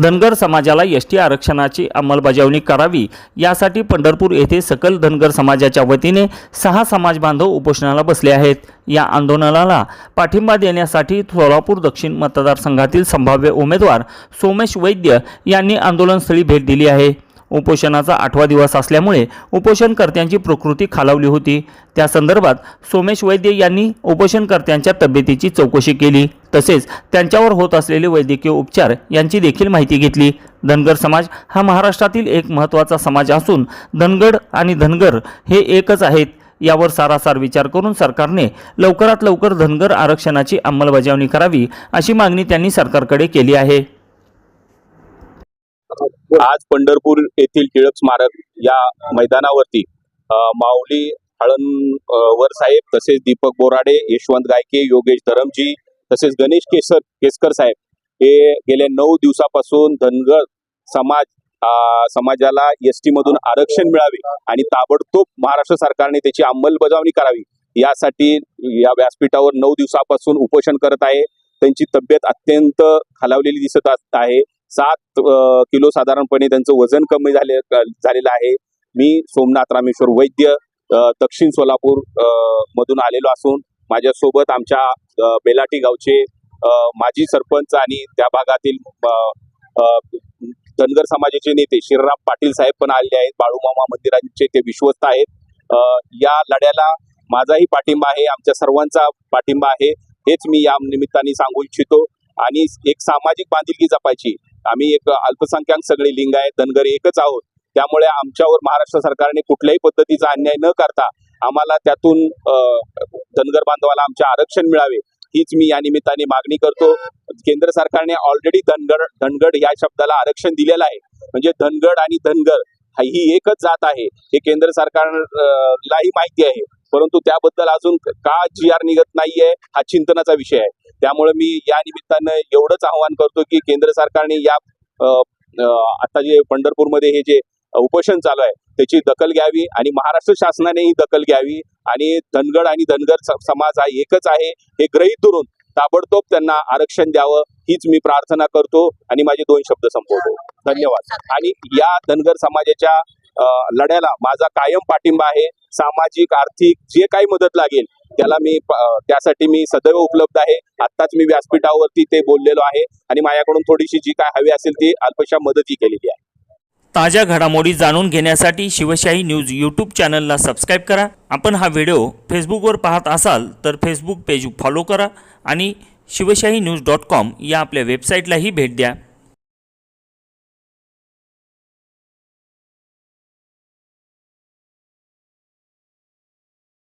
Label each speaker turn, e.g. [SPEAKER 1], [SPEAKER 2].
[SPEAKER 1] धनगर समाजाला S T आरक्षणाची अंमलबजावणी करावी यासाठी पंढरपूर येथे सकल धनगर समाजाच्या वतीने सहा समाज बांधव उपोषणाला बसले आहेत. या आंदोलनाला पाठिंबा देण्यासाठी सोलापूर दक्षिण मतदारसंघातील संभाव्य उमेदवार सोमेश वैद्य यांनी आंदोलनस्थळी भेट दिली आहे. उपोषणाचा आठवा दिवस असल्यामुळे उपोषणकर्त्यांची प्रकृती खालावली होती. त्या संदर्भात सोमेश वैद्य यांनी उपोषणकर्त्यांच्या तब्येतीची चौकशी केली. तसेच त्यांच्यावर होत असलेले वैद्यकीय उपचार यांची देखील माहिती घेतली. धनगर समाज हा महाराष्ट्रातील एक महत्त्वाचा समाज असून धनगड आणि धनगर हे एकच आहेत. यावर सारासार विचार करून सरकारने लवकरात लवकर धनगर आरक्षणाची अंमलबजावणी करावी अशी मागणी त्यांनी सरकारकडे केली आहे.
[SPEAKER 2] आज पंढरपूर येथील टिळक स्मारक या मैदानावरती माऊली हळणवर साहेब तसेच दीपक बोराडे यशवंत गायके योगेश धरमजी तसेच गणेश केसर केसकर साहेब हे गेल्या नऊ दिवसापासून धनगर समाज आ, समाजाला एसटी मधून आरक्षण मिळावे आणि ताबडतोब महाराष्ट्र सरकारने त्याची अंमलबजावणी करावी. यासाठी या व्यासपीठावर नऊ दिवसापासून उपोषण करत आहे. त्यांची तब्येत अत्यंत खालावलेली दिसत आहे. सात किलो साधारणपणे त्यांचं वजन कमी झाले झालेलं आहे. मी सोमनाथ रामेश्वर वैद्य दक्षिण सोलापूर मधून आलेलो असून माझ्यासोबत आमच्या बेलाटी गावचे माजी सरपंच आणि त्या भागातील धनगर समाजाचे नेते श्रीराम पाटील साहेब पण आलेले आहेत. बाळूमामा मंदिरांचे ते विश्वस्त आहेत. या लढ्याला माझाही पाठिंबा आहे आमच्या सर्वांचा पाठिंबा आहे. हेच मी या निमित्ताने सांगू इच्छितो. आणि एक सामाजिक बांधिलकी जपायची. आम्ही एक अल्पसंख्याक सगळे लिंग आहेत धनगर एकच आहोत. त्यामुळे आमच्यावर महाराष्ट्र सरकारने कुठल्याही पद्धतीचा अन्याय न करता आम्हाला त्यातून धनगर बांधवाला आमचे आरक्षण मिळावे हीच मी या निमित्ताने मागणी करतो. केंद्र सरकारने ऑलरेडी धनगर धनगड या शब्दाला आरक्षण दिलेलं आहे. म्हणजे धनगड आणि धनगर ही एकच जात आहे. हे केंद्र सरकारलाही माहिती आहे. परंतु त्याबद्दल अजून का जी आर निघत नाहीये हा चिंतनाचा विषय आहे. त्यामुळे मी या निमित्तानं एवढंच आवाहन करतो की केंद्र सरकारने या आता जे पंढरपूरमध्ये हे जे उपोषण चालू आहे त्याची दखल घ्यावी आणि महाराष्ट्र शासनानेही दखल घ्यावी आणि धनगड आणि धनगर समाज हा एकच आहे हे ग्रहित धरून ताबडतोब त्यांना आरक्षण द्यावं हीच मी प्रार्थना करतो आणि माझे दोन शब्द संपवतो. धन्यवाद. आणि या धनगर समाजाच्या लढ्याला माझा कायम पाठिंबा आहे. सामाजिक आर्थिक जे काही मदत लागेल त्याला मी त्यासाठी मी सदैव उपलब्ध आहे. आत्ताच मी व्यासपीठावरती ते बोललेलो आहे आणि माझ्याकडून थोडीशी जी काय हवी असेल ती अल्पशा मदतही केलेली आहे.
[SPEAKER 1] ताज्या घडामोडी जाणून घेण्यासाठी शिवशाही न्यूज यूट्यूब चॅनलला सबस्क्राईब करा. आपण हा व्हिडिओ फेसबुकवर पाहत असाल तर फेसबुक पेज फॉलो करा आणि शिवशाही न्यूज डॉट कॉम या आपल्या वेबसाईटलाही भेट द्या.